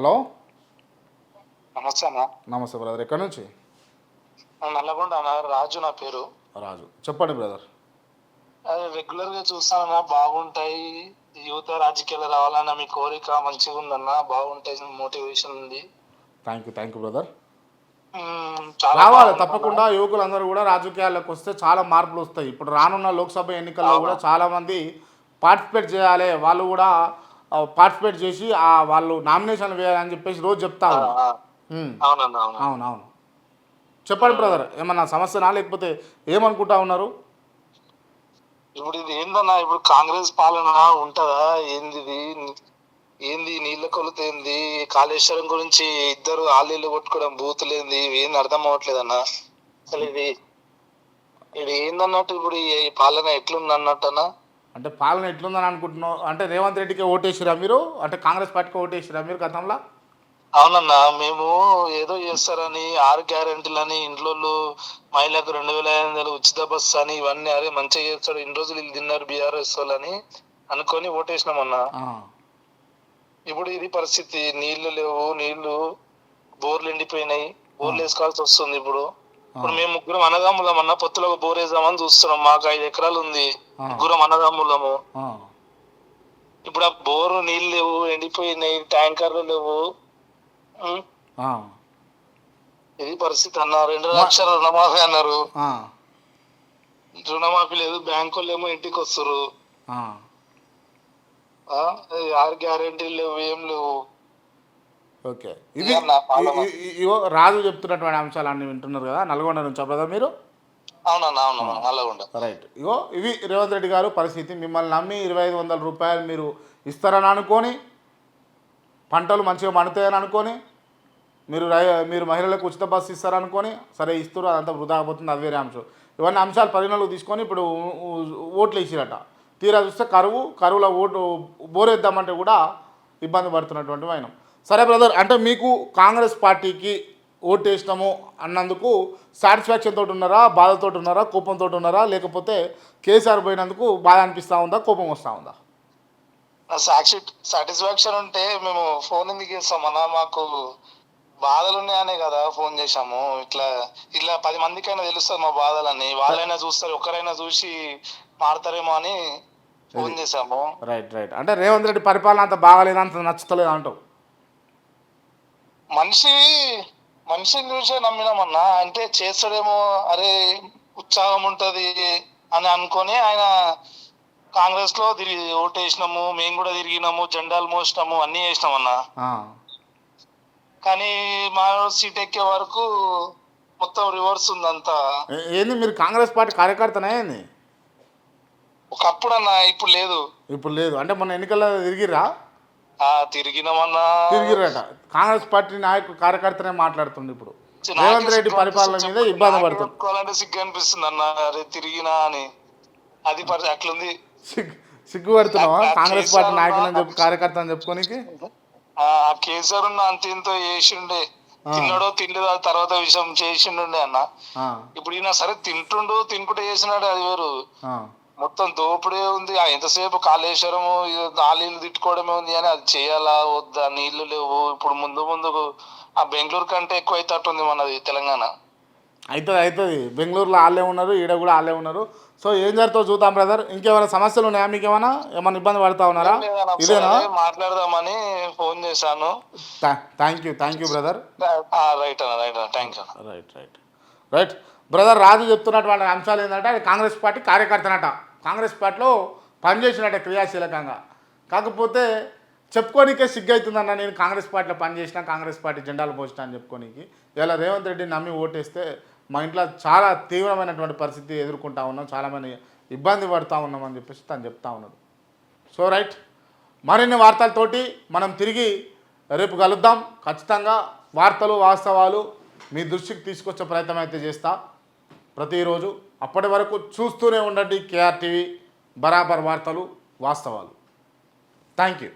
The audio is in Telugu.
హలో? నమస్తే అన్న. నమస్తే బ్రదర్ ఎక్కడి నుంచి? నల్లగొండ అన్న రాజు నా పేరు. రాజు. చెప్పండి బ్రదర్. అది రెగ్యులర్గా చూస్తానన్న బాగుంటాయి. యువత రాజకీయాలు రావాలన్న మీ కోరిక మంచిగా ఉందన్న బాగుంటాయి మోటివేషన్ ఉంది. Thank you thank you brother రావాలి. తప్పకుండా యువకులందరూ కూడా రాజకీయాల్లోకి వస్తే చాలా మార్పులు వస్తాయి. ఇప్పుడు రానున్న లోక్సభ ఎన్నికల్లో కూడా చాలా మంది పార్టిసిపేట్ చేయాలి. వాళ్ళు కూడా పార్టిసిపేట్ చేసి ఆ వాళ్ళు నామినేషన్ వేయాలని చెప్పేసి రోజు చెప్తా ఆ, ఉన్నారు. ఆ, ఉమ్. అవునన్న అవును. అవును అవును. చెప్పండి బ్రదర్ ఏమన్నా సమస్యనా లేకపోతే ఏమనుకుంటా ఉన్నారు? ఇప్పుడు ఇది ఏందన్నా ఇప్పుడు కాంగ్రెస్ పాలన ఉంటదా? ఏంది ఏంది నీళ్ళ కొలత ఏంది? కాళేశ్వరం గురించి ఇద్దరు ఆలీలు కొట్టుకోవడం బూతులేంది ఏంది? అర్థం అవ్వట్లేదన్న. అసలు ఇది ఇది ఏందన్నట్టు ఇప్పుడు ఈ పాలన ఎట్లుంది అన్నట్టన్నా అంటే పాలన ఎట్లుందని అనుకుంటున్నావు? అంటే రేవంత్ రెడ్డికి ఓటేసిరా మీరు? అంటే కాంగ్రెస్ పార్టీకి ఓటేసిరా మీరు గతంలో? అవునన్నా మేము ఏదో చేస్తారని ఆరు గ్యారెంటీలని ఇంట్లో మహిళలకు రెండు వేల ఐదు వందలు ఉచిత బస్సు అని ఇవన్నీ అరే మంచిగా చేస్తాడు ఇన్ని రోజులు వీళ్ళు తిన్నారు బీఆర్ఎస్ వాళ్ళని అనుకొని ఓటేసినామన్నా ఇప్పుడు ఇది పరిస్థితి నీళ్ళు లేవు నీళ్ళు బోర్లు ఎండిపోయినాయి బోర్లు వేసుకోవాల్సి వస్తుంది ఇప్పుడు. ఇప్పుడు మేము ముగ్గురం అన్నదమ్ములం అన్న పొత్తులో ఒక బోర్ వేద్దామని చూస్తున్నాం. మాకు ఐదు ఎకరాలు ఉంది. ముగ్గురం అన్నదమ్ములము. ఇప్పుడు ఆ బోరు నీళ్ళు లేవు ఎండిపోయినాయి ట్యాంకర్లు లేవు. ఇది పరిస్థితి అన్నారు. రెండు లక్షల రుణమాఫీ అన్నారు. రుణమాఫీ లేదు. బ్యాంకు వాళ్ళు ఏమో ఇంటికి వస్తారు ఆరు గ్యారెంటీలు లేవు ఏం లేవు. ఓకే. ఇది రాజు చెప్తున్నటువంటి అంశాలన్నీ వింటున్నారు కదా నల్గొండ నుంచి బ్రదర్ మీరు? అవునన్నా అవునన్నా నల్లగుండ రైట్. ఇగో ఇవి రేవంత్ రెడ్డి గారు పరిస్థితి. మిమ్మల్ని నమ్మి ఇరవై ఐదు వందల రూపాయలు మీరు ఇస్తారని అనుకొని పంటలు మంచిగా పండుతాయని అనుకొని మీరు రై మీరు మహిళలకు ఉచిత బస్సు ఇస్తారనుకొని సరే ఇస్తారు అదంతా వృధా అయిపోతుంది అది వేరే అంశం. ఇవన్నీ అంశాలు పరిగణలోకి తీసుకొని ఇప్పుడు ఓట్లు వేసిరట. తీరా చూస్తే కరువు కరువులో ఓటు బోరేద్దామంటే కూడా ఇబ్బంది పడుతున్నటువంటి వైనం. సరే బ్రదర్ అంటే మీకు కాంగ్రెస్ పార్టీకి ఓటు వేసినాము అన్నందుకు సాటిస్ఫాక్షన్ తోటి ఉన్నారా బాధతో ఉన్నారా కోపంతో ఉన్నారా లేకపోతే కేసీఆర్ పోయినందుకు బాధ అనిపిస్తూ ఉందా కోపం వస్తూ ఉందా? సాక్షి సాటిస్ఫాక్షన్ ఉంటే మేము ఫోన్ ఎందుకు చేస్తామన్నా మాకు బాధలు ఉన్నాయనే కదా ఫోన్ చేశాము. ఇట్లా ఇట్లా పది మందికైనా తెలుస్తుంది మా బాధలని వాళ్ళైనా చూస్తారు ఒక్కరైనా చూసి మారుతారేమో అని ఫోన్ చేశాము. Right right. అంటే రేవంత్ రెడ్డి పరిపాలన అంత బాగాలేదు అంత నచ్చుతలేదు అంటావు? మనిషి మనిషిని చూసే నమ్మినామన్నా అంటే చేస్తాడేమో అరే ఉత్సాహం ఉంటది అని అనుకొని ఆయన కాంగ్రెస్లో తిరిగి ఓటేసినాము మేము కూడా తిరిగినాము జెండాలు మోసినాము అన్ని చేసినామన్నా ఆ, కానీ మా సీట్ ఎక్కే వరకు మొత్తం రివర్స్ ఉందంతా ఏంది మీరు కాంగ్రెస్ పార్టీ కార్యకర్తనే ఏంది? ఒకప్పుడు అన్న ఇప్పుడు లేదు. ఇప్పుడు లేదు. అంటే మొన్న ఎన్నికల్లో తిరిగిరా తిరిగినామన్నా తిరిగిరట. కాంగ్రెస్ పార్టీ నాయకు కార్యకర్తనే మాట్లాడుతుంది ఇప్పుడు. రేవంత్ రెడ్డి పరిపాలన మీద. ఇబ్బంది పడుతుంది సిగ్గు అనిపిస్తుంది అన్న. అరే తిరిగినా అని. అది అట్లుంది. సిగ్గు సిగ్గుపడుతున్నావా నాకు కాంగ్రెస్ పార్టీ నాయకులు అని చెప్పి కార్యకర్త అని చెప్పుకోనికి? ఆ కేసీఆర్ ఉన్న అంత ఇంతో చేసిండే. తిన్నాడో అది తర్వాత విషయం చేసిండే అన్న. ఇప్పుడు ఈయన సరే తింటుండు తినుకుంటే చేసినాడు అది వేరు. మొత్తం దోపిడే ఉంది. ఆ ఎంతసేపు కాళేశ్వరము నాలీళ్ళు తిట్టుకోవడమే ఉంది అని అది చేయాలా వద్దా నీళ్ళు లేవు. ఇప్పుడు ముందు ముందుకు ఆ బెంగళూరు కంటే ఎక్కువ అవుతట్టుంది మనది తెలంగాణ. అవుతుంది అవుతుంది బెంగళూరులో వాళ్ళే ఉన్నారు ఈడ కూడా వాళ్ళే ఉన్నారు. సో ఏం జరుగుతుందో చూద్దాం బ్రదర్ ఇంకేమైనా సమస్యలు ఉన్నాయా మీకు ఏమైనా? ఏమైనా ఇబ్బంది పడతా ఉన్నారా? ఇదేనా? మాట్లాడదామని ఫోన్ చేశాను. Thank you thank you brother right అన్న రైట్ అన్న. Thank you right right right brother Raju చెప్తున్నటువంటి అంశాలు ఏంటంటే అది కాంగ్రెస్ పార్టీ కార్యకర్తనట. కాంగ్రెస్ పార్టీలో పనిచేసినట్టే క్రియాశీలకంగా. కాకపోతే చెప్పుకోనికే సిగ్గు నేను కాంగ్రెస్ పార్టీలో పనిచేసిన కాంగ్రెస్ పార్టీ జెండాలు పోసిన అని చెప్పుకోనికి. ఇలా రేవంత్ రెడ్డి నమ్మి ఓటేస్తే మా ఇంట్లో చాలా తీవ్రమైనటువంటి పరిస్థితి ఎదుర్కొంటా ఉన్నాం చాలామంది ఇబ్బంది పడుతూ ఉన్నాం అని చెప్పేసి తను చెప్తా ఉన్నాడు. So right. మరిన్ని వార్తలతోటి మనం తిరిగి రేపు కలుద్దాం. ఖచ్చితంగా వార్తలు వాస్తవాలు మీ దృష్టికి తీసుకొచ్చే ప్రయత్నం అయితే చేస్తా. ప్రతిరోజు అప్పటి వరకు చూస్తూనే ఉండండి కేఆర్టీవీ బరాబర్ వార్తలు వాస్తవాలు. Thank you